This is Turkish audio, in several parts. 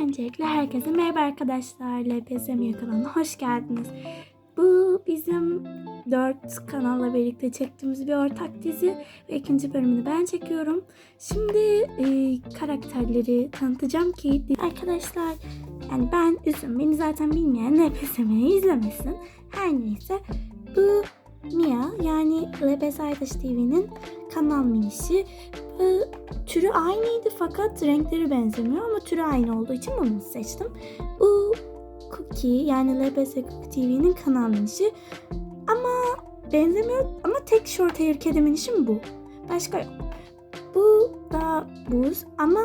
Öncelikle herkese merhaba arkadaşlar. LPSM kanalına hoş geldiniz. Bu bizim dört kanalla birlikte çektiğimiz bir ortak dizi ve ikinci bölümünü ben çekiyorum. Şimdi e, karakterleri tanıtacağım ki arkadaşlar yani ben üzüm beni zaten bilmeyen LPSM'yi izlemesin. Her neyse bu Mia yani LPS Aytaş TV'nin kanal minişi. E, türü aynıydı fakat renkleri benzemiyor ama türü aynı olduğu için bunu seçtim. Bu Cookie yani LBS Cookie TV'nin kanal minişi ama benzemiyor ama tek short hair kedi minişim bu. Başka yok. Bu da buz ama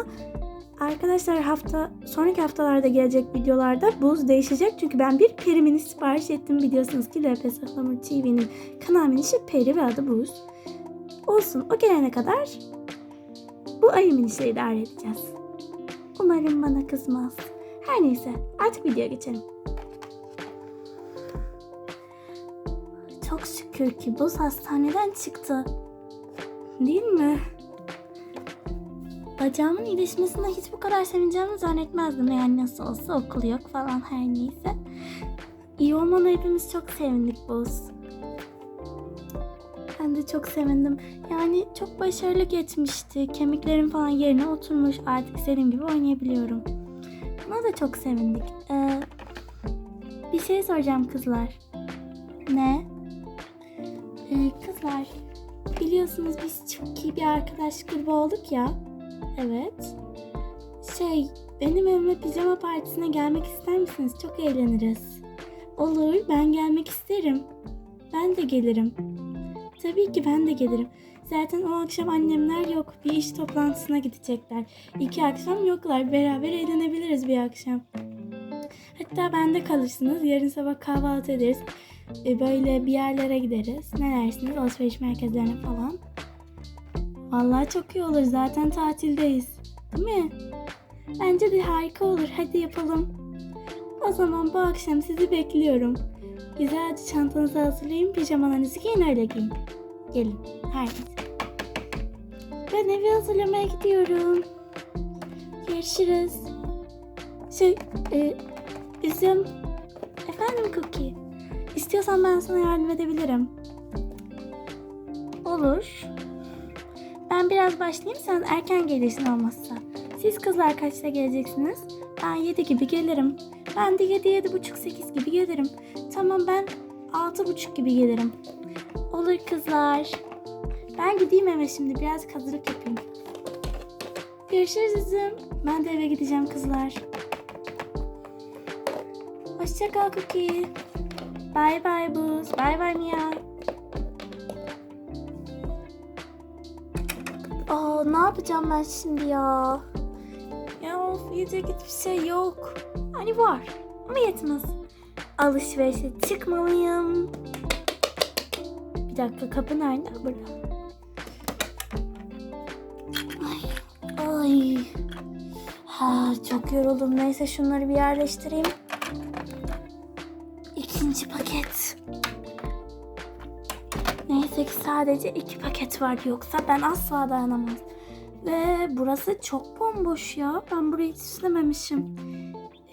arkadaşlar hafta sonraki haftalarda gelecek videolarda buz değişecek çünkü ben bir peri mini sipariş ettim biliyorsunuz ki LPS Hamur TV'nin kanal minişi peri ve adı buz. Olsun o gelene kadar bu ayı minişle idare edeceğiz. Umarım bana kızmaz. Her neyse artık videoya geçelim. Çok şükür ki Buz hastaneden çıktı. Değil mi? Bacağımın iyileşmesine hiç bu kadar sevineceğimi zannetmezdim. Yani nasıl olsa okul yok falan her neyse. İyi olmana hepimiz çok sevindik Buz. Ben de çok sevindim. Yani çok başarılı geçmişti. Kemiklerim falan yerine oturmuş. Artık istediğim gibi oynayabiliyorum. Buna da çok sevindik. Ee, bir şey soracağım kızlar. Ne? Ee, kızlar, biliyorsunuz biz çok iyi bir arkadaş grubu olduk ya. Evet. Şey, benim evime pijama partisine gelmek ister misiniz? Çok eğleniriz. Olur, ben gelmek isterim. Ben de gelirim. Tabii ki ben de gelirim. Zaten o akşam annemler yok. Bir iş toplantısına gidecekler. İki akşam yoklar. Beraber eğlenebiliriz bir akşam. Hatta bende kalırsınız. Yarın sabah kahvaltı ederiz. E, böyle bir yerlere gideriz. Ne dersiniz? Alışveriş merkezlerine falan. Vallahi çok iyi olur. Zaten tatildeyiz. Değil mi? Bence de harika olur. Hadi yapalım. O zaman bu akşam sizi bekliyorum. Güzelce çantanızı hazırlayın, pijamalarınızı giyin öyle giyin. Gelin, herkes. Ben evi hazırlamaya gidiyorum. Görüşürüz. Şey, e, üzüm. Efendim Cookie. İstiyorsan ben sana yardım edebilirim. Olur. Ben biraz başlayayım sen erken gelirsin olmazsa. Siz kızlar kaçta geleceksiniz? Ben 7 gibi gelirim. Ben de 7 yedi buçuk 8 gibi gelirim. Tamam ben altı buçuk gibi gelirim. Olur kızlar. Ben gideyim eve şimdi biraz hazırlık yapayım. Görüşürüz üzüm. Ben de eve gideceğim kızlar. Hoşça kal Cookie. Bye bye Buz. Bye bye Mia. Ne yapacağım ben şimdi ya? Ya of yiyecek hiçbir şey yok. Hani var ama yetmez. Alışverişe çıkmalıyım. Bir dakika kapı nerede? Burada. Ay. Ay. Ha, çok yoruldum. Neyse şunları bir yerleştireyim. İkinci paket. Neyse ki sadece iki paket var yoksa ben asla dayanamaz. Ve burası çok bomboş ya. Ben burayı hiç süslememişim.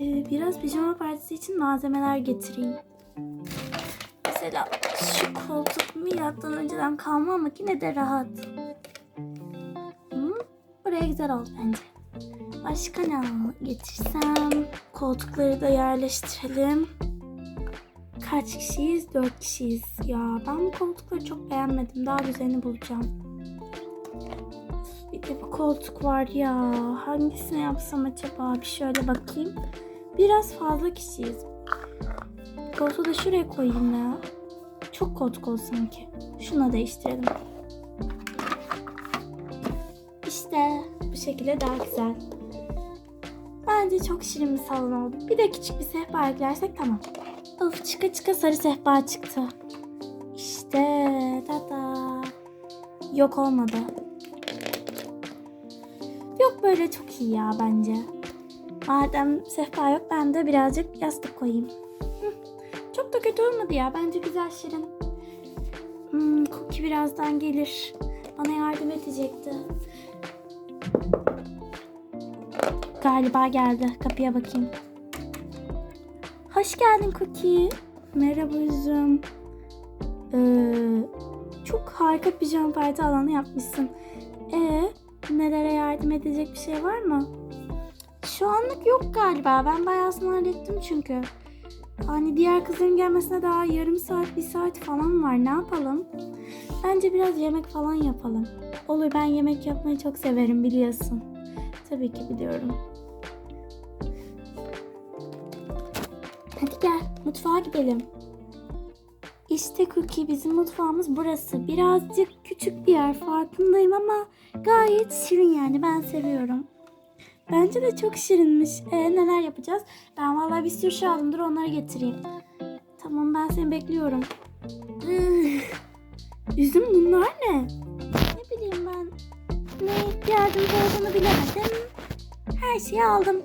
Ee, biraz pijama partisi için malzemeler getireyim. Mesela şu koltuk milattan önceden kalma ama yine de rahat. Hı? Buraya güzel oldu bence. Başka ne getirsem? Koltukları da yerleştirelim. Kaç kişiyiz? Dört kişiyiz. Ya ben bu koltukları çok beğenmedim. Daha güzelini bulacağım. Bir de bu koltuk var ya. Hangisini yapsam acaba? Bir şöyle bakayım. Biraz fazla kişiyiz. Koltuğu da şuraya koyayım ya. Çok koltuk oldu sanki. Şuna değiştirelim. İşte bu şekilde daha güzel. Bence çok şirin bir salon oldu. Bir de küçük bir sehpa eklersek tamam. Of çıka çıka sarı sehpa çıktı. İşte tada. Yok olmadı. Yok böyle çok iyi ya bence. Madem sehpa yok ben de birazcık yastık koyayım. Çok da kötü olmadı ya. Bence güzel şirin. Hmm, Cookie birazdan gelir. Bana yardım edecekti. galiba geldi. Kapıya bakayım. Hoş geldin Cookie. Merhaba üzüm. Ee, çok harika pijama parti alanı yapmışsın. Nelere yardım edecek bir şey var mı? Şu anlık yok galiba. Ben bayağısını hallettim çünkü. Hani diğer kızların gelmesine daha yarım saat, bir saat falan var. Ne yapalım? Bence biraz yemek falan yapalım. Olur ben yemek yapmayı çok severim biliyorsun. Tabii ki biliyorum. Hadi gel mutfağa gidelim. İşte Cookie bizim mutfağımız burası. Birazcık küçük bir yer farkındayım ama gayet şirin yani ben seviyorum. Bence de çok şirinmiş. E, neler yapacağız? Ben vallahi bir sürü şey aldım. Dur onları getireyim. Tamam ben seni bekliyorum. Üzüm bunlar ne? Ne bileyim ben. Ne ihtiyacımız olduğunu bilemedim. Her şeyi aldım.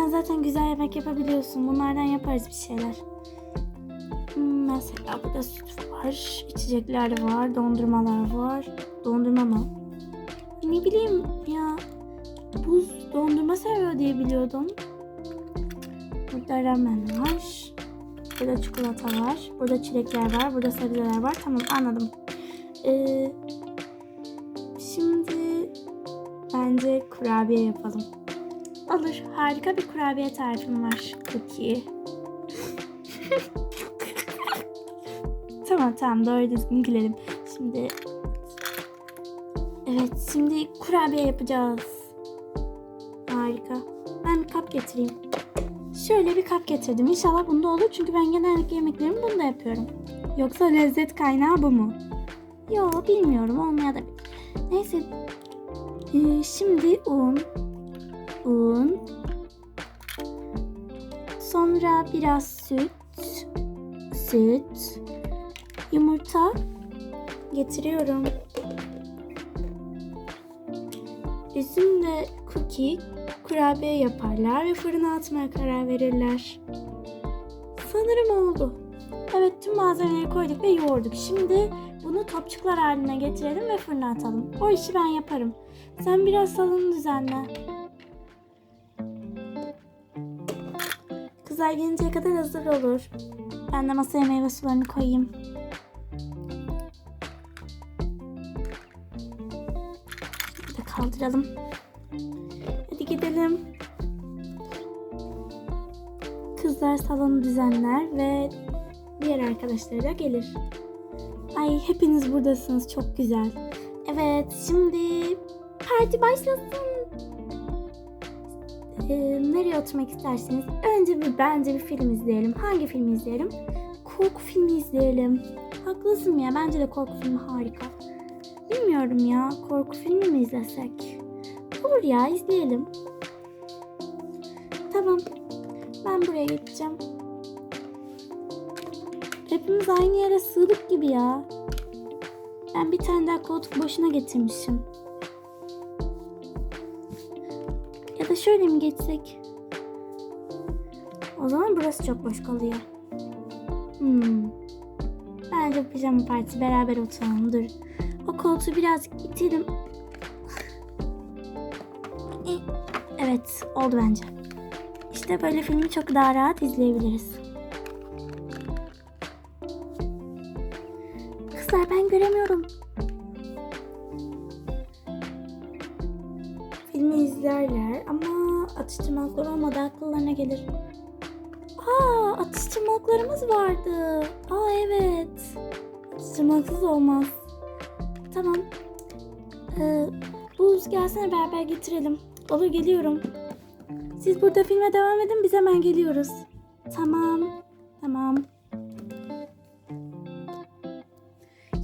Sen zaten güzel yemek yapabiliyorsun. Bunlardan yaparız bir şeyler. Hmm, mesela burada süt var. içecekler var. Dondurmalar var. Dondurma mı? Ne bileyim ya. Buz dondurma seviyor diye biliyordum. Burada ramen var. Burada çikolata var. Burada çilekler var. Burada sebzeler var. Tamam anladım. Ee, şimdi bence kurabiye yapalım. Olur. Harika bir kurabiye tarifim var. Cookie. tamam tamam doğru düzgün gülelim. Şimdi Evet şimdi kurabiye yapacağız. Harika. Ben bir kap getireyim. Şöyle bir kap getirdim. İnşallah bunda olur çünkü ben genellikle yemeklerimi bunda yapıyorum. Yoksa lezzet kaynağı bu mu? Yo bilmiyorum olmayabilir. Neyse. Ee, şimdi un. Un. Sonra biraz süt. Süt. Yumurta. Getiriyorum. Üzümle cookie kurabiye yaparlar ve fırına atmaya karar verirler. Sanırım oldu. Evet tüm malzemeleri koyduk ve yoğurduk. Şimdi bunu topçuklar haline getirelim ve fırına atalım. O işi ben yaparım. Sen biraz salonu düzenle. Kızlar gelinceye kadar hazır olur. Ben de masaya meyve sularını koyayım. Bir de kaldıralım. Hadi gidelim. Kızlar salonu düzenler ve diğer arkadaşları da gelir. Ay hepiniz buradasınız. Çok güzel. Evet şimdi parti başlasın. Ee, nereye oturmak isterseniz önce bir bence bir film izleyelim. Hangi filmi izleyelim? Korku filmi izleyelim. Haklısın ya bence de korku filmi harika. Bilmiyorum ya korku filmi mi izlesek? Olur ya izleyelim. Tamam. Ben buraya geçeceğim. Hepimiz aynı yere sığdık gibi ya. Ben bir tane daha koltuk boşuna getirmişim. Şöyle mi geçsek? O zaman burası çok boş kalıyor. Hmm. Bence pijama partisi beraber oturalım. Dur. O koltuğu birazcık itelim. Evet, oldu bence. İşte böyle filmi çok daha rahat izleyebiliriz. Kızlar ben göremiyorum. İzlerler ama atıştırmalıklar olmadı akıllarına gelir. Aa atıştırmalıklarımız vardı. Aa evet. Atıştırmalıksız olmaz. Tamam. Ee, Buz gelsene beraber getirelim. Olur geliyorum. Siz burada filme devam edin biz hemen geliyoruz. Tamam. Tamam.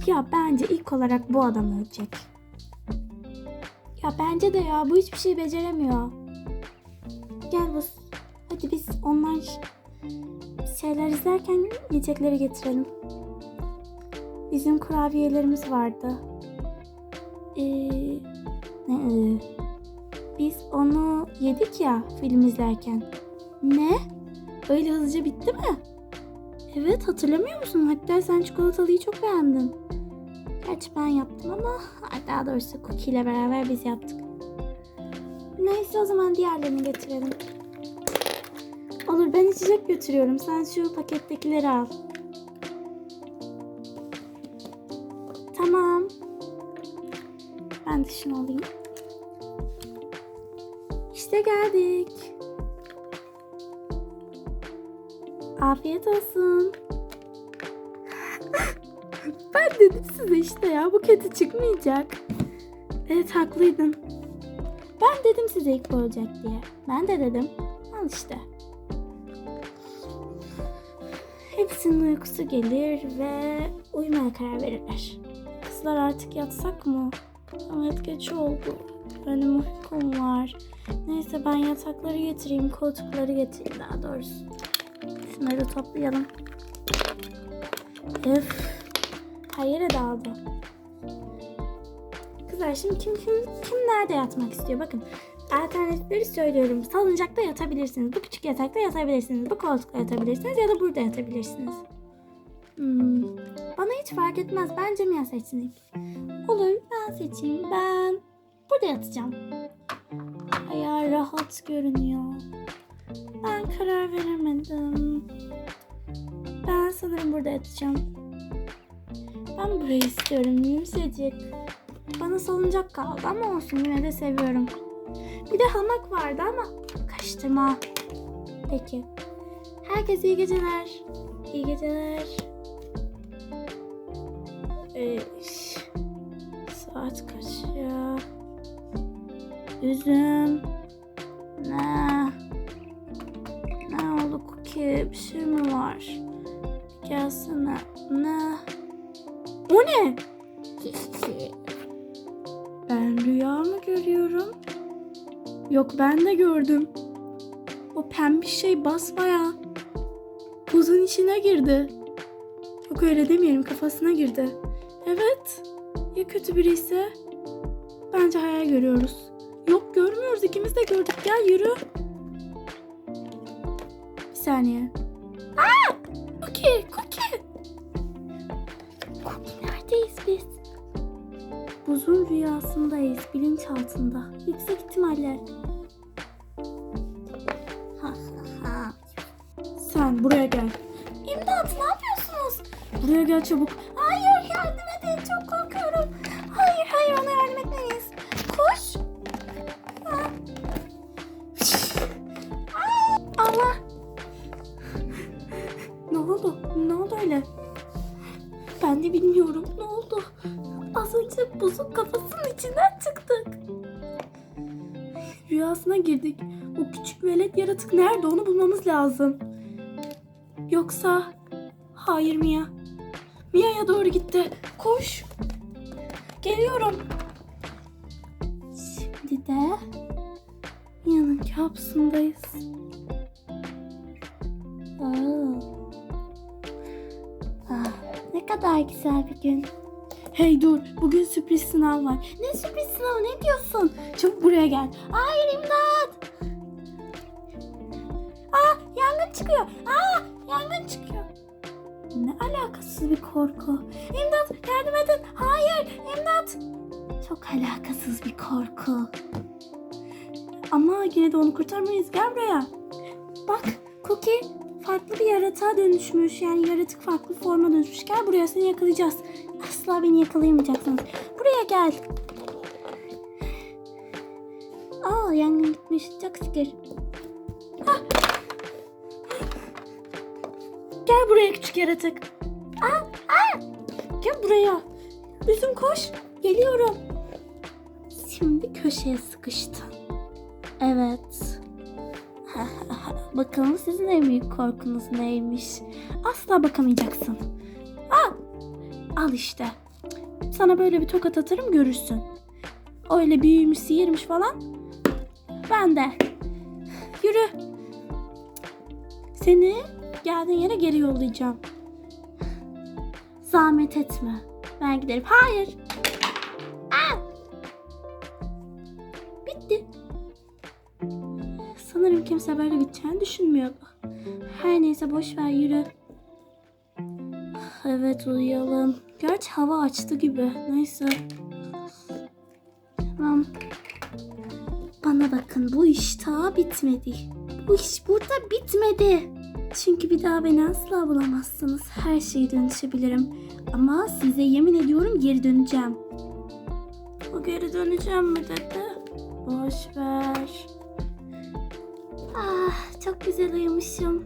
Ya bence ilk olarak bu adam ölecek. Ya bence de ya bu hiçbir şey beceremiyor. Gel Buz. Hadi biz onlar şeyler izlerken yiyecekleri getirelim. Bizim kurabiyelerimiz vardı. Ee, ne? ee, Biz onu yedik ya film izlerken. Ne? Öyle hızlıca bitti mi? Evet hatırlamıyor musun? Hatta sen çikolatalıyı çok beğendin. Gerçi ben yaptım ama daha doğrusu Cookie ile beraber biz yaptık. Neyse o zaman diğerlerini getirelim. Olur ben içecek götürüyorum. Sen şu pakettekileri al. Tamam. Ben de şunu alayım. İşte geldik. Afiyet olsun. ben dedim size işte ya bu kötü çıkmayacak. Evet haklıydın. Ben dedim size ilk olacak diye. Ben de dedim. Al işte. Hepsinin uykusu gelir ve uyumaya karar verirler. Kızlar artık yatsak mı? Evet geç oldu. Benim uykum var. Neyse ben yatakları getireyim, koltukları getireyim daha doğrusu. Şunları toplayalım. Öf. Her yere dağıldı. Kızlar şimdi kim kim kim nerede yatmak istiyor? Bakın alternatifleri söylüyorum. Salıncakta yatabilirsiniz. Bu küçük yatakta yatabilirsiniz. Bu koltukta yatabilirsiniz ya da burada yatabilirsiniz. Hmm, Bana hiç fark etmez. Bence Mia seçsin. Olur ben seçeyim. Ben burada yatacağım. Ayağı rahat görünüyor. Ben karar veremedim. Ben sanırım burada yatacağım. Ben burayı istiyorum yumuşacık. Bana salıncak kaldı ama olsun yine de seviyorum. Bir de hamak vardı ama kaçtırma. Peki. Herkese iyi geceler. İyi geceler. Beş. Saat kaç ya? Üzüm. Ne? Ne oldu Cookie? Bir şey mi var? Gelsene. Ne? O ne? Ben rüya mı görüyorum? Yok ben de gördüm. O pembe şey basbaya buzun içine girdi. Yok öyle demeyelim kafasına girdi. Evet. Ya kötü biri ise? Bence hayal görüyoruz. Yok görmüyoruz ikimiz de gördük gel yürü. Bir saniye. Buzun rüyasındayız, bilinçaltında. Yüksek ihtimalle. Ha, ha, ha. Sen buraya gel. İmdat ne yapıyorsunuz? Buraya gel çabuk. Kafasının içinden çıktık. Rüyasına girdik. O küçük velet yaratık nerede onu bulmamız lazım. Yoksa... Hayır Mia. Mia'ya doğru gitti. Koş. Geliyorum. Şimdi de Mia'nın kapsındayız. Aa. Ah, ne kadar güzel bir gün. Hey dur, bugün sürpriz sınav var. Ne sürpriz sınavı, ne diyorsun? Çabuk buraya gel. Hayır imdat. Aa, yangın çıkıyor. Aa, yangın çıkıyor. Ne alakasız bir korku. İmdat, yardım edin. Hayır, imdat. Çok alakasız bir korku. Ama yine de onu kurtarmayız. Gel buraya. Bak, Cookie farklı bir yaratığa dönüşmüş. Yani yaratık farklı forma dönüşmüş. Gel buraya seni yakalayacağız. Asla beni yakalayamayacaksınız. Buraya gel. Aa yangın gitmiş. Çok şükür. Ah. Gel buraya küçük yaratık. Aa, aa. Gel buraya. Üzüm koş. Geliyorum. Şimdi köşeye sıkıştın. Evet. Bakalım sizin en büyük korkunuz neymiş? Asla bakamayacaksın. Al. İşte. Sana böyle bir tokat atarım görürsün. Öyle büyümüş, sihirmiş falan. Ben de. Yürü. Seni geldiğin yere geri yollayacağım. Zahmet etme. Ben giderim. Hayır. Aa! Bitti. Sanırım kimse böyle biteceğini düşünmüyordu. Her neyse boş ver yürü. Evet uyuyalım. Gerçi hava açtı gibi. Neyse. Tamam. Bana bakın bu iş daha bitmedi. Bu iş burada bitmedi. Çünkü bir daha beni asla bulamazsınız. Her şeyi dönüşebilirim. Ama size yemin ediyorum geri döneceğim. O geri döneceğim mi dedi? Boş ver. Ah çok güzel uyumuşum.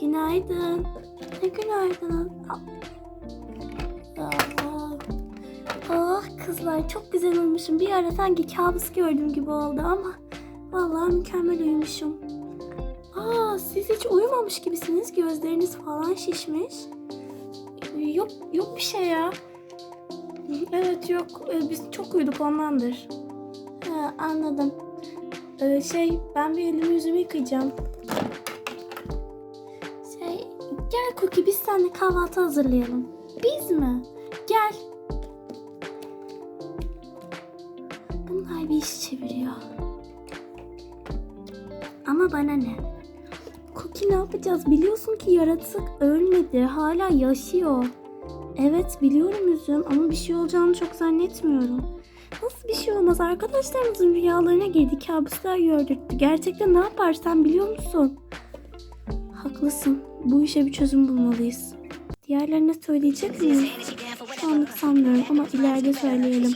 Günaydın. Ne günaydın? Ah. Ah. Kızlar çok güzel uyumuşum. Bir ara sanki kabus gördüm gibi oldu ama vallahi mükemmel uyumuşum. Aa siz hiç uyumamış gibisiniz. Gözleriniz falan şişmiş. Yok yok bir şey ya. Evet yok Ee, biz çok uyuduk ondandır. Ha, anladım. Ee, şey ben bir elimi yüzümü yıkayacağım. Şey gel Cookie biz seninle kahvaltı hazırlayalım. Yapacağız? Biliyorsun ki yaratık ölmedi. Hala yaşıyor. Evet biliyorum üzüm ama bir şey olacağını çok zannetmiyorum. Nasıl bir şey olmaz? Arkadaşlarımızın rüyalarına girdi. Kabuslar gördürttü. Gerçekten ne yaparsan biliyor musun? Haklısın. Bu işe bir çözüm bulmalıyız. Diğerlerine söyleyecek miyim? Şu anlık sanmıyorum ama ileride söyleyelim.